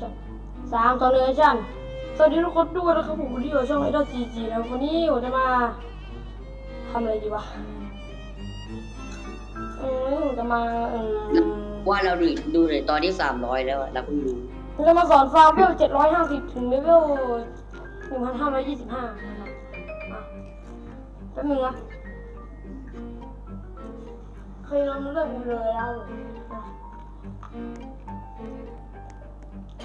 ชั่นสามสองหนึ่งแอคชั่นสวัสดีทุกคนด้วยนะครับผมวันนี้อยู่ช่องไอดอลจีจีนะครับวันนี้ผมจะมาทำอะไรดีวะเออผมจะมาเออว่าเราดูดูในตอนที่สามร้อยแล้วอะเราเพิ่งรู้ผมจะมาสอนฟาร์มเลเวลเจ็ดร้อยห้าสิบถึงเลเวลหนึ่งพันห้าร้อยยี่สิบห้านะครับอะแป๊บนึงนะเคยลองเริ่มกันเลยแล้วอะ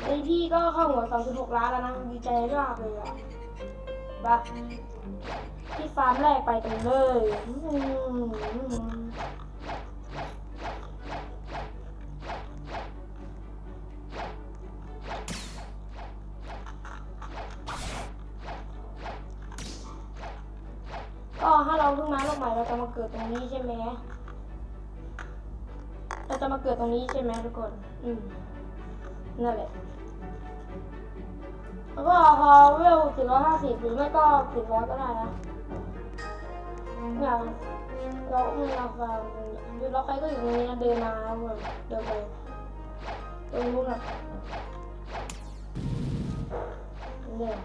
ไอพี่ก็เข้าหัวสองจุดหกล้านแล้วนะดีใจมากเลยอะไปที่ฟาร์มแรกไปกันเลยอืมก็ถ้าเราเพิ่งมาโลกใหม่เราจะมาเกิดตรงนี้ใช่ไหมเราจะมาเกิดตรงนี้ใช่ไหมทุกคน อืม นั่นแหละแล้วก็พอเวลสี่ร้อยห้าสิบหรือไม่ก็สี่ร้อยก็ได้นะอย่างเราไม่เอาฟังเราใครก็อยู่ตรงนี้นะเดินมาเหมือนเดินไปตรงนู้นอะเนี่ย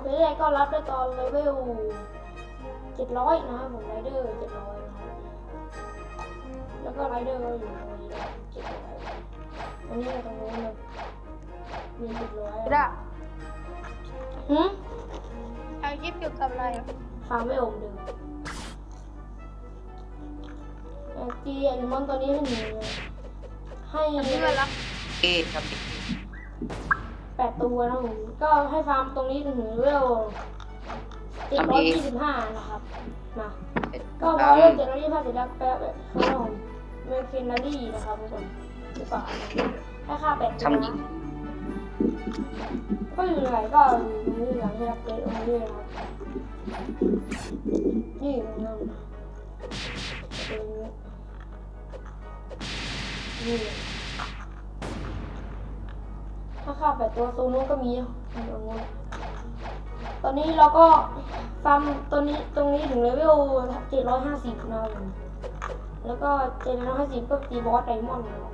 เรื่อยๆก็รับได้ตอนเลเวลเจ็ดร้อยนะผมไรเดอร์เจ็ดร้อยนะแล้วก็ไรเดอร์ก็อยู่ตรงนี้เจ็ดร้อย ตรงนี้กับตรงนู้นเลยมีสิบร้อยได้หืมถ่ายคลิปเกี่ยวกับอะไรอะฟาร์มไม่อมเดิมเอ่อตีแอนิมอนตัวนี้ให้หนูให้เพื่อนรักเอ๊ะครับแปดตัวนะผมก็ให้ฟาร์มตรงนี้ถึงเวลเจ็ดร้อยยี่สิบห้านะครับนะก็พอเวลเจ็ดร้อยยี่สิบห้าเสร็จแล้วแปะแบบเขาลงเมนฟินารี่นะครับทุกคน หรือเปล่าให้ค่าแปดตัวทำดีนะก็อยู่ไหนก็อยู่ตรงนี้อย่างที่รับเกรดตรงนี้นะครับนี่ตรงนั้นตรงนี้นี่ถ้าข้าแปดตัวโซนนู้นก็มีตรงนู้นตอนนี้เราก็ฟาร์มตัวนี้ตรงนี้ถึงเลเวลเจ็ดร้อยห้าสิบนะครับผมแล้วก็เจ็ดร้อยห้าสิบก็ตีบอสไดมอนด์นะครับ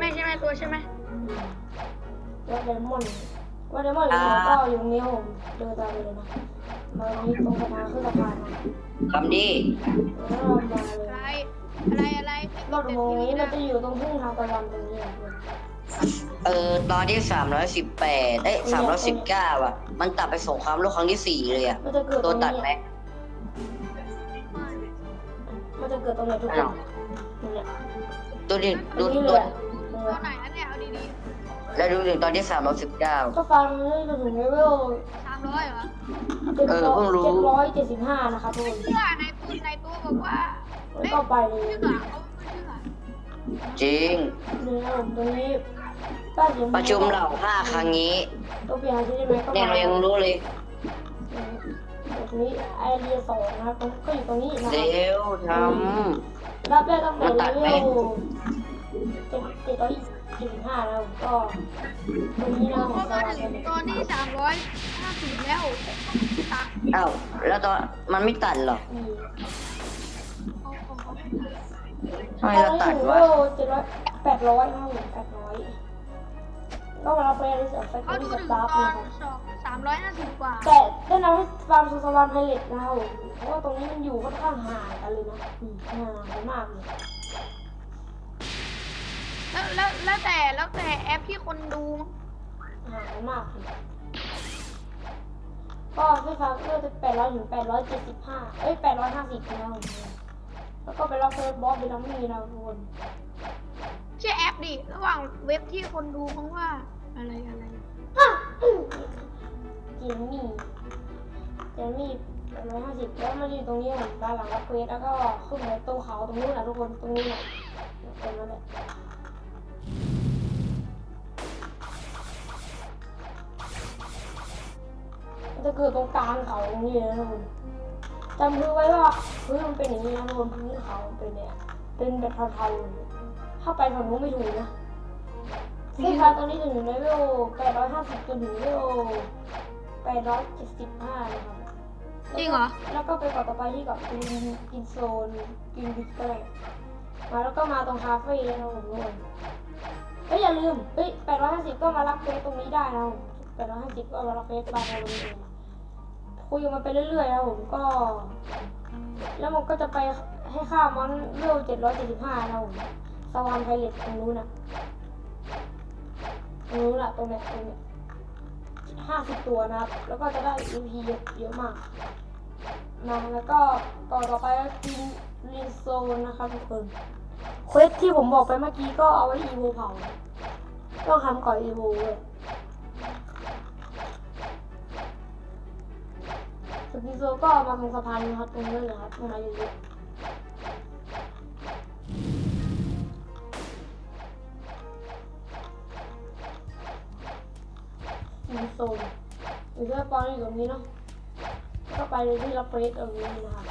ไม่ใช่ไหมตัวใช่ไหมว่าไดมอนด์ว่าไดมอนด์อยู่ไหนก็อยู่ตรงนี้ครับผมเดินตามไปเลยนะมาตรงนี้ตรงสะพานขึ้นสะพานนะคำดีแล้วเรามาเลอะไรยอะไรอะไรรถโมงนี้มันจะอยู่ตรงทุ่งทางตะวันตรงนี้อะเออตอนที่สามร้อยสิบแปดเอ้ยสามร้อยสิบเก้าอะ มันตัดไปสงครามโลกครั้งที่สี่เลยอะมันจะเกิดตตัรวงตัดนี้ไหมอะมันจะเกิดตรงไหนทุกคนเนี่ยตัวดิตรดูงนี้เลตัวยอะ ตรงตัวเนี้ยไหนอันเนี่ยเอาดีแล้วดูถึงตอนที่สามร้อยสิบเก้า ก็ฟังนี่จะถึงเลเวลๆสามร้อยเหรอเจ็ดเออร้อยเพิ่งรู้เจ็ดร้อยเจ็ดสิบห้านะครับทุกคนเชื่อในตัวในตัวบอกว่าแล้วก็ไปเลยเชื่อเขาไม่เชื่อจริงนี่นะผมตรงนี้ป้าเสียงประชุมเหล่าห้าครั้งนี้ตัวเปลี่ยนที่ได้ไหมก็เนี่ยมาเรายังรู้เลย ตรงนี้ไอเดียสองนะครับตรงก็อยู่ตรงนี้นะคเร็รับวทรับได้ตั้งแต่มันตัดเลไหมเวลเจ็ดเจ็ดร้อยสี่สิบห้าแล้วก็ตรงนี้นะผพอมจะมามาถึเป็นงตอนที่สามร้อยห้าสิบแล้วตัดำอ้าวแล้วตอนมันไม่ตัดเหรออืมเขาเขาเขาทำไมเราตัดวะเจ็ดร้อยแปดร้อยนะผมแปดร้อยก็เวลาไปรีเสิร์ชไปเขาที่ดูสถึงตาฟตอนะนครับสองสามร้อยห้าสิบกว่าแต่ได้นำให้ฟาร์มสุสวรรณไพเรตนะครับผมเพราะว่าตรงนี้มันอยู่ค่อนข้างห่างกันเลยนะอืมห่างกันมากเลย แล้วแล้วแล้วแต่แล้วแต่แอปที่คนดูมั้งห่างกันมากเลยก็ให้ฟาร์มเลือกแปดร้อยถึงแปดร้อยเจ็ดสิบห้าเอ้ยแปดร้อยห้าสิบนะครับผมแล้วก็ไปรับเฟิร์สบอสไปน้ำมีนะทุกคนใช่แอปดิระหว่างเว็บที่คนดูมั้งว่าอะไรอะไรเจนนี่เจนนี่แปดร้อยห้าสิบแล้วมันอยู่ตรงนี้ผมด้านหลังรับเควสแล้วก็ขึ้นไปตรงเขาตรงนู้นนะทุกคนตรงนี้แหละตรงนั้นแหละมัน จะเกิดตรงกลางเขาตรงนี้เลยนะทุกคนจำพื้นไว้ว่าพื้นมันเป็นอย่างนี้นะทุกคนพื้นเขาเป็นเนี่ย เป็นแบบเทาๆถ้าไปฝั่งนู้นไม่ถูกนะเส้นทางตอนนี้จะถึงเลเวล850จนถึงเลเวล875นะครับจริงเหรอ แล้วก็ไปเกาะต่อไปที่เกาะกินกินโซนกินบิกเตอร์มาแล้วก็มาตรงคาเฟ่นะครับผมทุกคน เอ้ยอย่าลืมเอ้ยแปดร้อยห้าสิบก็มารับเฟซตรงนี้ได้นะแปดร้อยห้าสิบก็มารับเฟซบางเราเองคุยกันมาไปเรื่อยๆนะผมก็ แล้วมันก็จะไปให้ค่ามอนเร็วเจ็ดร้อยเจ็ดสิบห้านะผมสวานไพเรตตรงนู้นนะตรงนู้นน่ะตรงเนี้ยตรงเนี้ยห้าสิบตัวนะครับ แล้วก็จะได้ EP เยอะเยอะมากนะแล้วก็ต่อต่อไปก็กินรีโซนนะครับทุกคน เควสที่ผมบอกไปเมื่อกี้ก็เอาไว้อีโวเผาต้องทำก่อนอีโวเว้ยส่วนรีโซก็เอามาตรงสะพานนะครับตรงนี้เลยครับตรงนั้นเยอะๆรีโซนหรือว่าปอนอยู่ตรงนี้เนาะก็ไปเลยที่รับเฟสตรงนี้นะครับ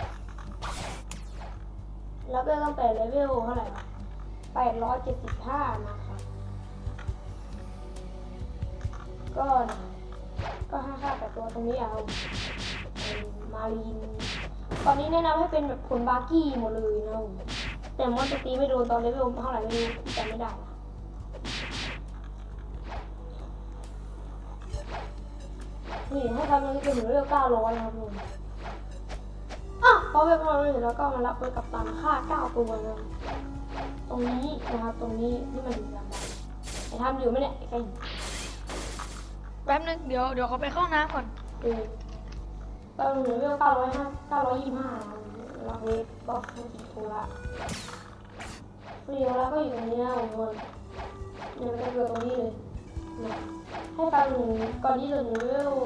รับได้ตั้งแต่เลเวลเท่าไหร่วะแปดร้อยเจ็ดสิบห้านะครับก็นะก็ห้าค่าแต่ตัวตรงนี้เอาเป็นมารีน ตอนนี้แนะนำให้เป็นแบบผลบาร์กี้หมดเลยนะแต่มอนจะตีไม่โดนตอนเลเวลเท่าไหร่ไม่รู้จำไม่ได้นี่ให้ทำมันเป็นเลเวลเก้าร้อยนะครับผ มอะพอเว็บเราเลยแล้วก็มารับไปกับตันค่าเก้าตัวนะตรงนี้นะครับตรงนี้ที่มันอยู่ยังไงไอ้ทำอยู่ไหมเนี่ยไอ้ไก่แป๊บนึงเดี๋ยวเดี๋ยวเขาไปเข้าน้ำก่อนเออตอนเหลือเว็บเก้าร้อยห้าเก้าร้อยยี่สิบห้ารับเว็บบอกให้ติดโทรละฟรีแล้วก็อยู่ตรงนี้นะทุกคนเนี่ยมันจะเกิดตรงนี้เลยนะให้ฟังหนึ่งก่อนที่จะถึงเลเว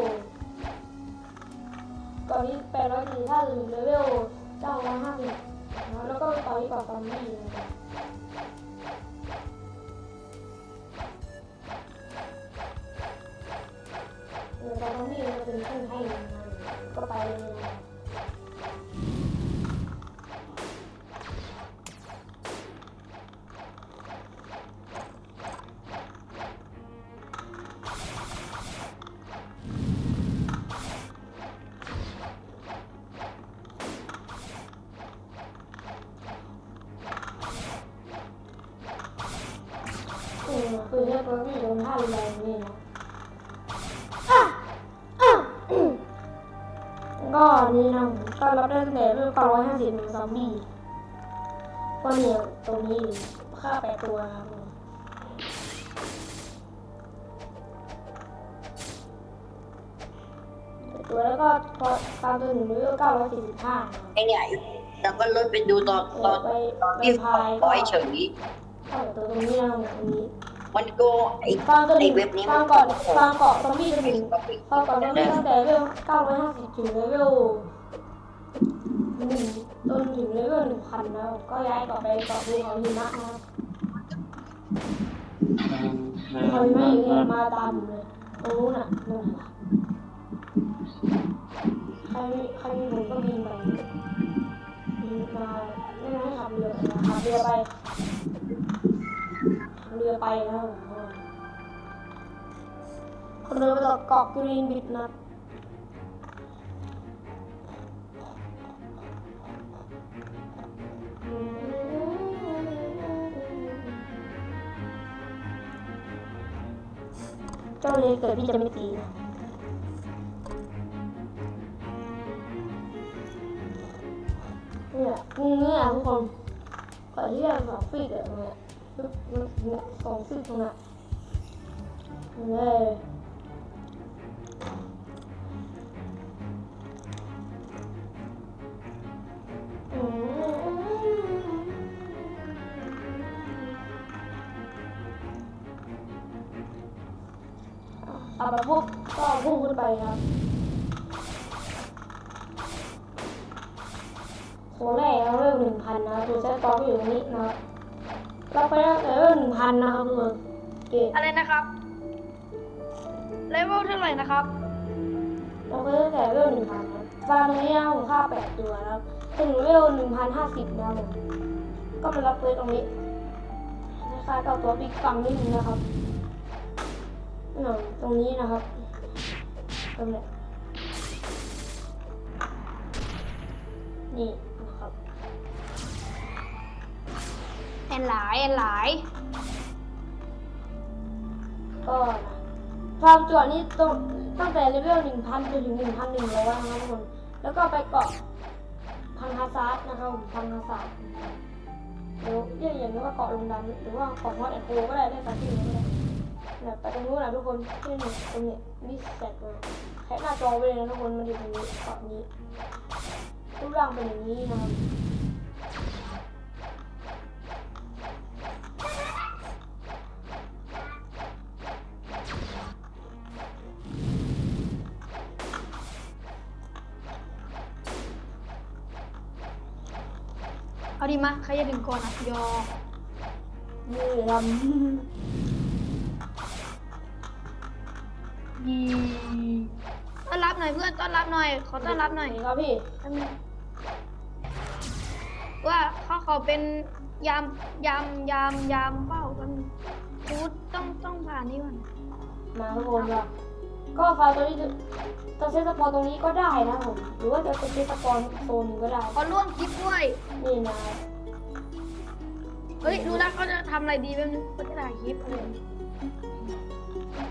ลก่อนที่แปดร้อยสี่ถ้าถึงเลเวลเก้าร้อยห้าสิบนะแล้วก็ไปต่อที่เกาะซอมบี้นะครับเออเกาะซอนนี้เราเป็นเพื่อนให้นก็ไปเลย ได้ตั้งแต่เรื่องเก้าร้อยห้าสิบซอมบี้ก็เนี่ยตรงนี้ค่าแปดตัวครับผมแปดตัวแล้วก็พอตามตัวหนึ่งเลเวลเก้าร้อยสี่สิบห้าไอ้เนี่ยแล้วก็ลดไปดูตอนตอนไปตอนไปที่พายร้อยเฉยเข้าตัวตรงนี้นะตรงนี้มันก็ไอ้ฟังก็ไอ้ถึงเว็บนี้ฟัมังนก่อนฟังก่อนซอมบี้จะถึงก็ปิดฟังก่อนซอมบี้ตั้งแต่เลเวล950ถึงเลเวล หนึ่งจนถึงเลเวล1,000แล้ว ก็ย้ายกลับไปเกาะภูเขาหิมะนะเขาหิมะอยู่เนี่ยมาตามเลยตรงนู้นน่ะนู่นน่ะใครมีใครมีผมก็บินไปบินมาไม่งั้นให้ขับเรือนะขับเรือไปขับเรือไปนะครับผมคนเดินไปต่อเกาะกรีนบิดนะาเลยเกิดพี่จะไม่ตีเนี่ยเนี่ยทุกคนก่อนที่จะสองฟีดอะเนี่ยปึ๊บมันสองฟีดตรงนั้นเลย พุ่งขึ้นไปครับ โซแรกเราเริ่มหนึ่งพันนะตัวเซตตอก็อยู่ตรงนี้นะครับเราไปตั้งแต่เริ่มหนึ่งพันนะครับทุกคนเกตอะไรนะครับ เลเวลเท่าไหร่นะครับ เราไปตั้งแต่เริ่มหนึ่งพันครับฟาร์มตรงนี้นะผมฆ่าแปดตัวนะครับถึงเวลหนึ่งพันห้าสิบนะครับผมก็มารับเควสตรงนี้คล้ายๆกับตัวบิ๊กฟังนิดนึงนะครับหนังตรงนี้นะครับ ตรงนี้นี่นะครับแอนหลายแอนหลายฟาร์มจั่วนี่ต้องตั้งแต่เลเวลหนึ่งพันจนถึงหนึ่งพันหนึ่งร้อยนะครับทุกคนแล้วก็ไปเกาะพังฮาซาร์ดนะครับผมพังฮาซาร์ดหรือเรียกอย่างนี้ว่าเกาะลงดันหรือว่าเกาะฮอตแอนด์โคก็ได้ได้ตามที่นี้ก็ได้ นี่ยไปตรงนู้นนะทุกคนที่นี่ตรงนี้มิสเซตมาแค่หน้าจอไปเลยนะทุกคนมันอยู่ตรงนี้เกาะนี้รูปร่างเป็นอย่างนี้นะครับเอาดีมาใครจะดึงก่อนอะยอนี่ลำ ต้อนรับหน่อยเพื่อนต้อนรับหน่อยขอต้อนรับหน่อยครับพี่แป๊บนึงว่าเขาเขาเป็นยามยามยามยามเป้ากันกูต้องต้องผ่านนี่ก่อนมาทุกคนว่าก็ฟาร์มตัวนี้จะจะเซตสปอนตรงนี้ก็ได้นะผมหรือว่าจะเป็นเซตสปอนโซนหนึงก็ได้ขอร่วมคลิปด้วยนี่นะเฮ้ยดูแล้วเขาจะทำอะไรดีแป๊บนึงเขาจะถ่ายคลิปอะไร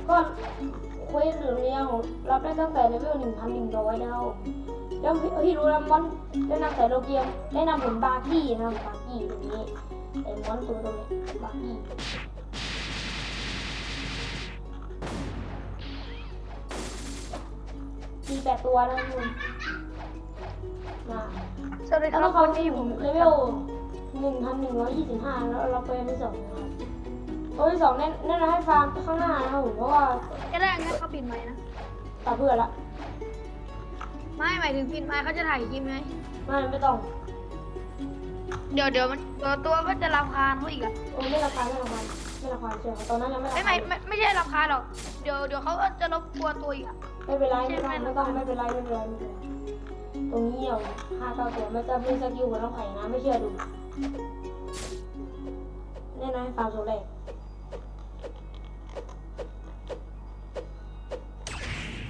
ก็ เควสหรือเนี้ยผมรับได้ตั้งแต่เลเวลหนึ่งพันหนึ่งร้อยแล้วแล้วพี่รู้แล้วมอนแนะนำแต่โลเกียมแนะนำผมบาร์กี้นะครับบาร์กี้ตรงนี้ไอ้มอนตัวตรงนี้บาร์กี้มีแปดตัวนะคุณมาสวัสดีคแล้รัวบก็วันนี้ที่ผมเลเวลหนึ่งพันหนึ่งร้อยยี่สิบห้าแล้วเราไปอันที่สองนะครับ ตัวที่สองแน่นแน่นอนให้ฟาร์มข้างหน้านะครับผมเพราะว่าจะได้งั้นเขาปิดไหมค์นะตาเพื่อนละไม่หมายถึงปิดไหมค์เขาจะถ่ายคลิปไงไม่ไม่ต้องเดี๋ยวเดี๋ยวมันเดี๋ยวตัวก็จะรำคาญเขาอีกอะโอ้ไม่ราคาไม่ราคาไม่ราคาเชียวตอนนั้นยังไม่ราไม่คาไม่ไม่ไม่ใช่รำคาญหรอกเดี๋ยวเดี๋ยวเขาก็จะรบกวนตัวอีกอะไม่เป็นไรไม่ต้องไม่ต้องไม่เป็นไรไม่เป็นไรไม่เป็นไรตรงนี้เอาห้าเก้าตัวไม่จะมีสกิลกับน้องไข่นะไม่เชื่อดูแน่นอนให้ฟาร์มโซเล่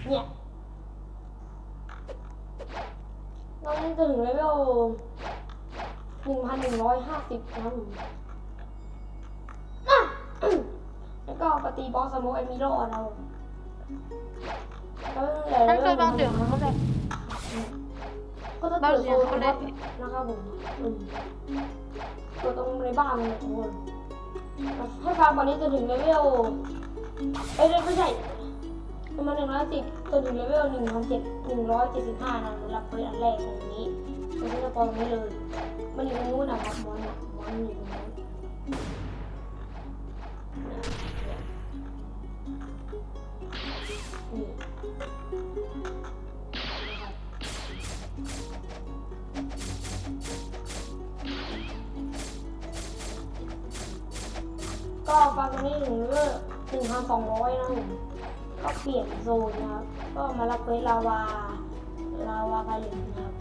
เนี่ยเราจะถึงเลเวลหนึ่งพันหนึ่งร้อยห้าสิบนะครับผมแล้วก็ปฏิบอสสโมกเอมิโลเราแล้วเหลือนั่นเลคือเวลบางเสียงเขาเลยก็จะเกิดโซนนะครับนะครับผมตัวตรงในบ้านเลยทุกคนให้ฟาร์มกว่านี้จนถึงเลเวลเอ้ยไม่ใช่ ประมาณหนึ่งร้อยสิบจนถึงเลเวลหนึ่งพันเจ็ดหนึ่งร้อยเจ็ดสิบห้านะสำหรับเฟสอันแรกอย่างนี้มันก็จะตรงนี้เลย มันอยู่ตรงนู้นนะครับมอนมอนอยู่ตรงนู้นก็ฟังตรงนี้ถึงเลเวลหนึ่งพันสองร้อยนะผม ก็เปลี่ยนโซนนะครับ ก็มารับเควสลาวาลาวาไพลินนะครับ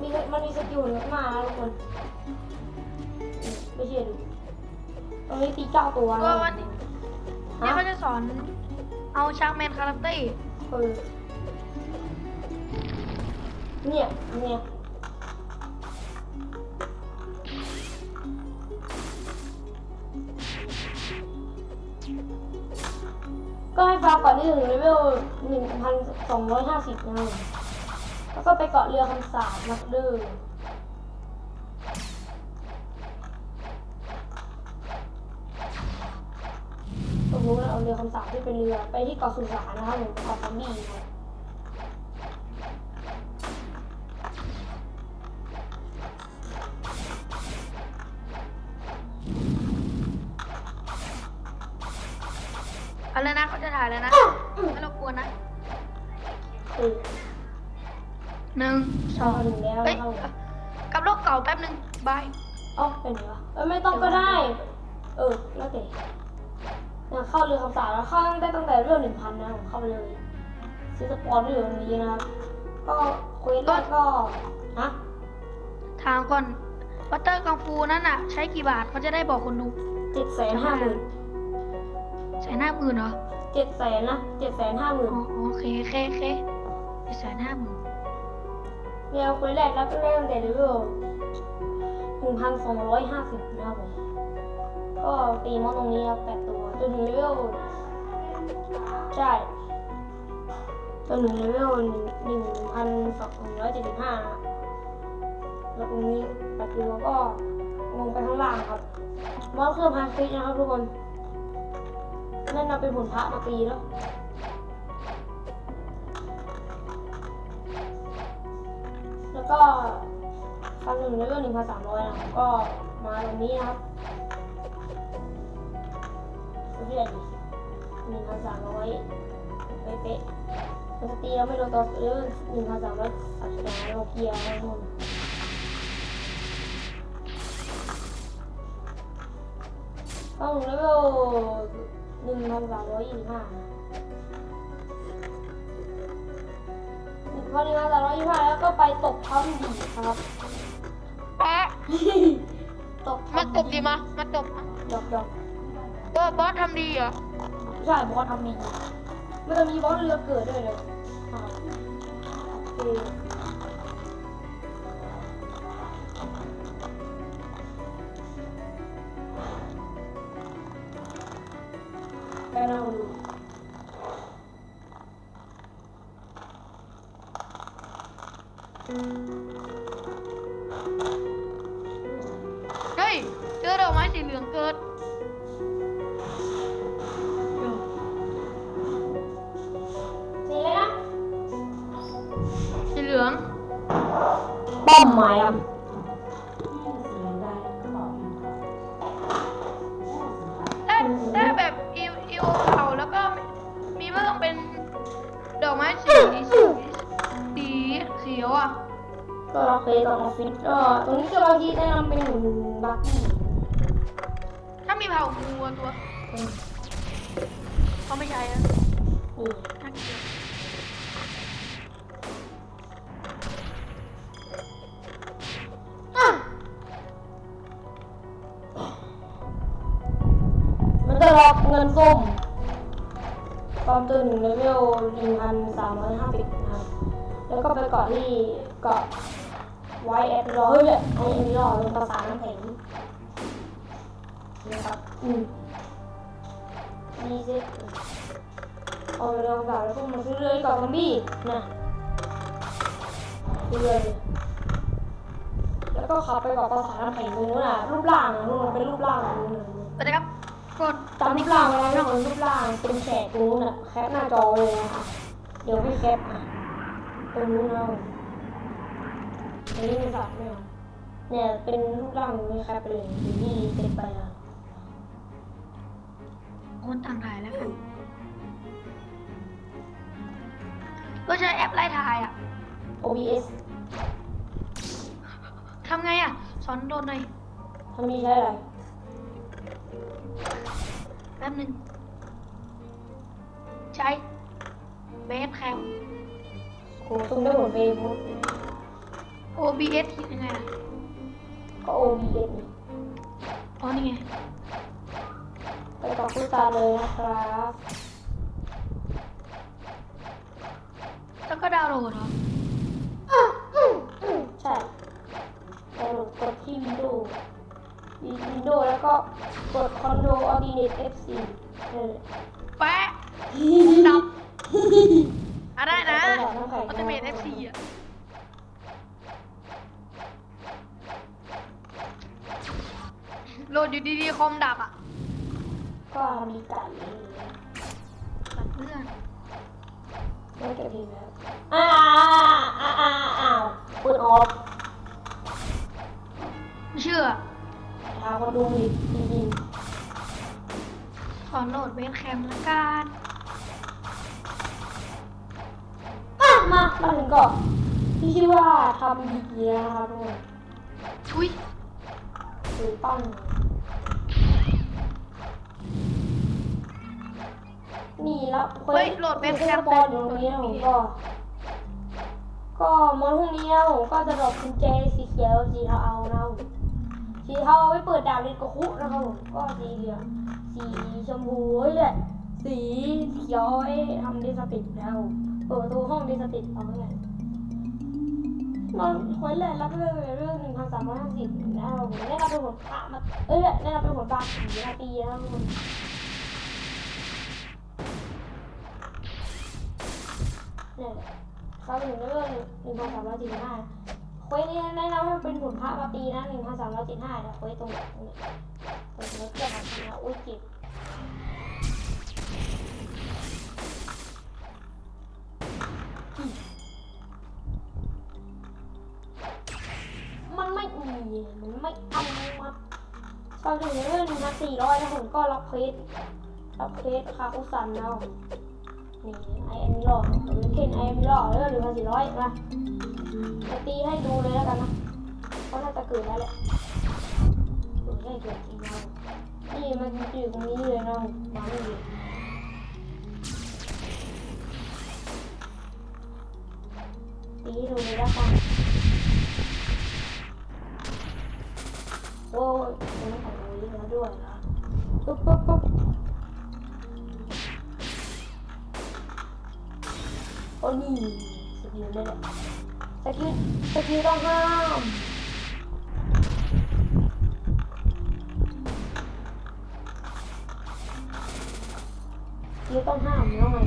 มีมันมีสกิลเยอะมากนะทุกคนนี่ไม่เชื่อดูตรงนี้ตีเก้าตัวก็นะวันนี้นี่ฮะเขาจะสอนเอาชางแมนคาราเต้เออเนี่ยเนี่ย ก็ให้ฟาร์ก่อนที่ถึงเลเวลหนึ่งพันสองร้อยห้าสิบนะครับแล้วก็ไปเกาะเรือคำสาบนักดื้อตรงนู้นเอาเรือคำสาบที่เป็นเรือ ไปที่เกาะสุสานนะครับผมเกาะซัมบี้ครับ เอาเลยนะเขาจะถ่ายเลยนะไม่รบกวนนะเออหนึ่งสพอองถึงแล้วเฮ้ยนะครับกับโลกเก่าแป๊บหนึ่งบายเอ้าเป็นไงวะเออไม่ต้องก็ได้ เออแล้วแต่เนี่ยเข้าเรือคำสาบแล้วเข้าได้ตั้งแต่เรื่องหนึ่งพันนะผมเข้าไปเลยซื้อสปอนได้อยู่ตรงนี้นะครับก็เควสแรกก็ฮะถามก่อนวัตเตอร์กังฟูนั่นอะใช้กี่บาทเขาจะได้บอกคนดู เจ็ดแสนห้าหมื่น ใช้หน้าหมื่นเหรอเจ็ดแสนนะเจ็ดแสนห้าหมื่นอ๋อโอเคโอเคโอเคเจ็ดแสนห้าหมื่นเนี่ยเควสแรกรับได้ตั้งแต่เลเวลหนึ่งพันสองร้อยห้าสิบนะครับผมก็ตีมอนตรงนี้ครับแปดตัวจนถึงเลเวลใช่จนถึงเลเวลหนึ่งพันสองร้อยเจ็ดสิบห้าแล้วตรงนี้ปัดเรือก็ลงไปข้างล่างครับมอสเครื่องพันฟิกนะครับทุกคน นั่นเราเป็นผลพระมาปีแล้วแล้วก็ฟันหนึ่งเลเวลหนึ่งพันสามร้อยนะก็มาตรงนี้นะครับดูที่ไหนหนึ่งพันสามร้อยเป๊ะๆมันจะตีแล้วไม่โดนตัวเลเวลหนึ่งพันสามร้อยสามสิบห้าโลเกียร์อะไรนู่นต้องเลเวล หนึ่งพันสามร้อยยี่สิบห้าพอหนึ่งพันสามร้อยยี่สิบห้าแล้วก็ไปตกท้องดีครับ แปะตกมาตบดีมามาตบมาดอกดอกเออบอสทำดีเหรอใช่บอสทำดีมันจะมีบอสเรือเกิดด้วยเลยอ่าโอเค ป้อมหมายครับได้ได้แบบอีอีโอเผาแล้วก็มีเพิ่มเป็นดอกไม้สีสีสีเขียวอะก็เราเคยตอนออฟฟิศก็ตรงนี้ก็เราที่แนะนำเป็นบักกี้ถ้ามีเผางูตัวเขาไม่ใช่นะน่าเกลียด หนึ่งพันสามร้อยห้าสิบนะครับ แล้วก็ไปเกาะที่เกาะไวแอดร้อยเลยไอ้อันนี้รอเป็นภาษาน้ำแข็งนะครับอืมนี่สิเอาไปลองกับแล้วก็มาซื้อเลยเกาะซอมบี้นะซื้อเลยแล้วก็ขับไปเกาะภาษาน้ำแข็งตรงนู้นน่ะรูปร่างอะนู่นมันเป็นรูปร่างตรงนู้นน่ะไปเลยครับกดจำรูปร่างไว้แล้วนะรูปร่างเป็นแฉกตรงนู้นอะแคปหน้าจอเลยนะคะ เดี๋ยวให้แคปอะตรงนู้นเอาอันนี้ไม่สับไม่เอาเนี่ยเป็นรูปร่างไม่แคปไปเลยอยู่ที่เซ็ตไปอะคนต่างถ่ายแล้วกันก็ใช้แอปไล่ถ่ายอะ OBS ทำไงอะ สอนโดนหน่อยทำนี้ใช้อะไรแป๊บหนึ่งใช้ เบสแคมโอ้ซุ่มได้ผลเฟซบุ๊ก OBS ยังไงอะก็ OBS นี่อ๋อนี่ไงไปต่อผู้ตาเลยนะครับ แล้วก็ดาวน์โหลดเหรอใช่ดาวน์โหลดกดที่ Windows Windows แล้วก็กด Control Alternate F4 นั่นแหละแปะดับอะได้นะเอาไปเอาไปอัลติเมท F4 อะโหลดอยู่ดีๆคอมดับอะก็มีไก่ตัดเพื่อนไม่เก็บทีแล้วอ้าวอ้าวอ้าวอ้าวปืนออฟไม่เชื่อทางคนดูดิจริงขอโหลดเบสแคมละกัน ๆอะมามาถึง ก่อนที่ชื่อว่าทำดีนะครับทุกคนชุยคือตั้งนี่แล้วคนเฮ้ยโหลดเบสแคมบอลอยู่ตรงนี้นะผมก็ ก็มอนพรุ่งนี้นะผมก็จะดอกกุญแจสีเขียวสีเทานะครับผมสีเทาเอาไว้เปิดดาบเล็กกระคุนะครับผมก็สีเหลืองสีชมพูเฮ้ยแหละสีเขียวเอาไว้ทำดิสติกนะครับผม เปิดประตูห้องดิสติดเอาไว้ไงมาคนแลกรับเรื่องเรื่องหนึ่งพันสามร้อยห้าสิบแล้วได้รับเป็นผลปะมาเอ้ยได้รับเป็นผลปาสี่นาทีแล้วคุณเนี่ยรับเป็นเรื่องหนึ่งพันสามร้อยสิบห้าคุยนี่ได้รับเป็นผลพระมาปีนะหนึ่งพันสามร้อยสิบห้าแต่ยคุยตรงนี้ตรงนี้เกี่ยวกับอุ้ยจิบ ไม่เอามาพอถึงเลเวลหนึ่งพันสี่ร้อยแล้วผมก็รับเควสรับเควสคาคุซันแล้วนี่ไอเอ็มหล่อหรือเคนไอเอ็มหล่อแล้วก็หนึ่งพันสี่ร้อยมาจะตีให้ดูเลยแล้วกันนะเพราะน่าจะเกิดแล้วแหละเกิดได้เกิดจริงแล้วนี่มันอยู่ตรงนี้เลยนะมาไม่ดีตีดูเลยแล้วกัน โอ้ยมันต้องของดูเยอะด้วยนะปุ๊บปุ๊บปุ๊บโอ้นี่สกิลนี่แหละสกิลสกิลต้องห้ามสกิลต้องห้ามแล้วไง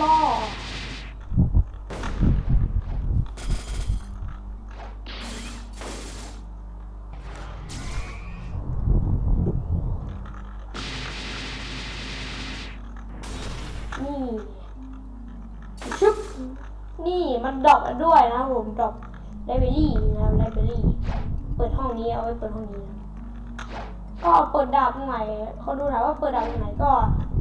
ล่อนี่ชึบนี่มันดอปแล้วด้วยนะผมดอปไลบรารีนะไลบรารีเปิดห้องนี้เอาไว้เปิดห้องนี้นะก็เปิดดาบตรงไหนเขาดูถามว่าเปิดดาบตรงไหนก็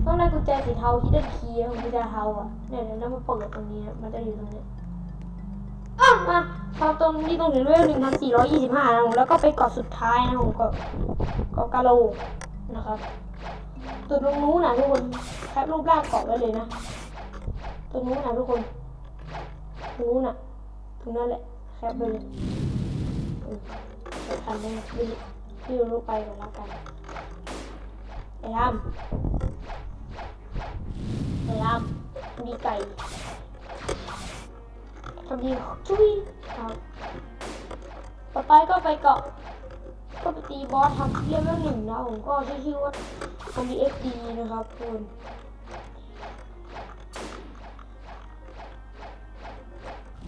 ต้องได้กุญแจสีเทาที่ด้คีย์กุญแจเทาอะเนี่ยเดี๋ยวมาเปิดตรงนี้มันจะอยู่ตรงนี้อะมาพอตรงนี้ตรงถึงเรื่องหนึ่งพันสี่ร้อยยี่สิบห้านะผมแล้วก็ไปเกาะสุดท้ายนะผมเก็เกาะกาโลนะครับตัวตรงนู้นนะทุกคนแคปรูปร่างเกาะไว้เลยนะตัวนู้นนะทุกคนตรงนู้นน่ะตรงนั้นแหละแคปไปเลยเออไปทันเลยพี่พี่รู้ไปก่อนแล้วกันไปทำ ไปทำมีไก่ทำดีจุ้ยครับต่อไปก็ไปเกาะก็ไปตีบอสทำเลเวลหนึ่งนะผมก็ชื่อชื่อว่าทำดีเอฟดีนะครับคุณ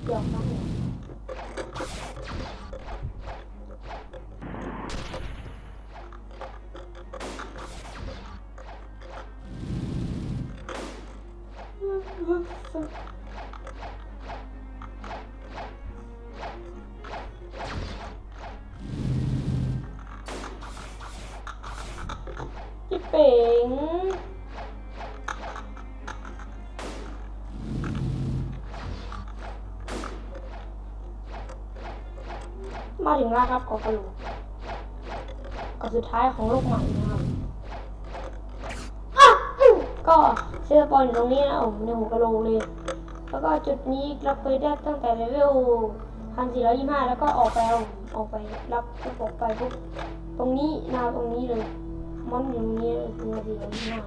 เดี๋ยวนะ พี่เป๋งมาถึงแล้วครับเกาะกระโหลกกาะสุดท้ายของโลกใหม่นะครับ ก็เชื่อปอนอยู่ตรงนี้นะผมในหัวกะโหลกเลย แล้วก็จุดนี้รับเคยได้ตั้งแต่เลเวลพันสี่ร้อยยี่ห้าแล้วก็ออกไปออกไปรับปุ๊บออกไปปุ๊บตรงนี้นาตรงนี้เลยมันอยู่ตรงนี้เลยพันสี่ร้อยยี่ห้า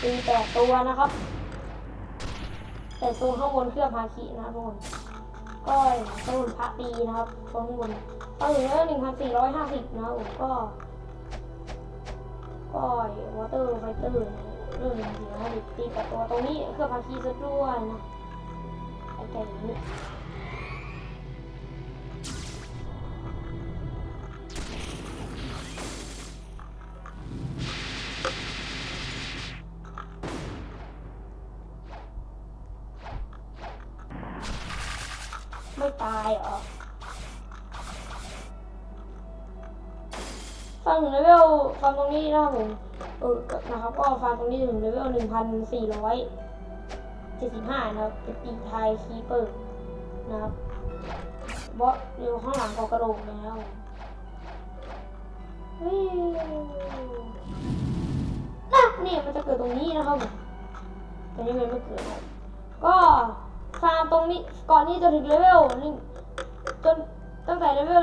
ตีแปดตัวนะครับ แต่โซนข้างบนเครื่องพาคินะทุกคน ก็โซนพระตีนะครับโซนข้างบนพอถึงเลเวหนึ่งพันสี่ร้อยห้าสิบนะผมก็ ก็วอเตอร์ไฟเตอร์เรื่องหนึ่งสี่ห้าสิบตีกับตัวตรงนี้เครื่องพาคีซะด้วยนะไอ้ไก่นี้ นี้นะครับผมเออนะครับก็ฟังตรงนี้ถึงเลเวลหนึ่งพันสี่ร้อยเจ็ดสิบห้านะครับเป็นปีไทยคีเปอร์นะครับบอสอยู่ข้างหลังของกระโหลกเลยนะครับผมวิวน่ะนี่มันจะเกิดตรงนี้นะครับผมแต่นี่มันไม่เกิดก็ฟาร์มตรงนี้ก่อนที่จะถึงเลเวลหนึ่งจน ตั้งแต่เลเวล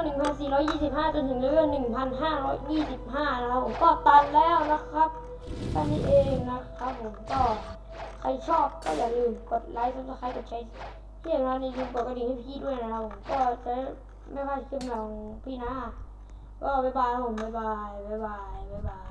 1,425 จนถึงเลเวล1,525 นะครับผมก็ตันแล้วนะครับแค่นี้เองนะครับผมก็ใครชอบก็อย่าลืมกดไลค์กดซับสไครต์กดแชร์ที่สำคัญอย่าลืมกดกระดิ่งให้พี่ด้วยนะครับผมก็จะไม่พลาดคลิปใหม่ของพี่นะก็บ๊ายบายครับผมบ๊ายบายบ๊ายบายบ๊ายบาย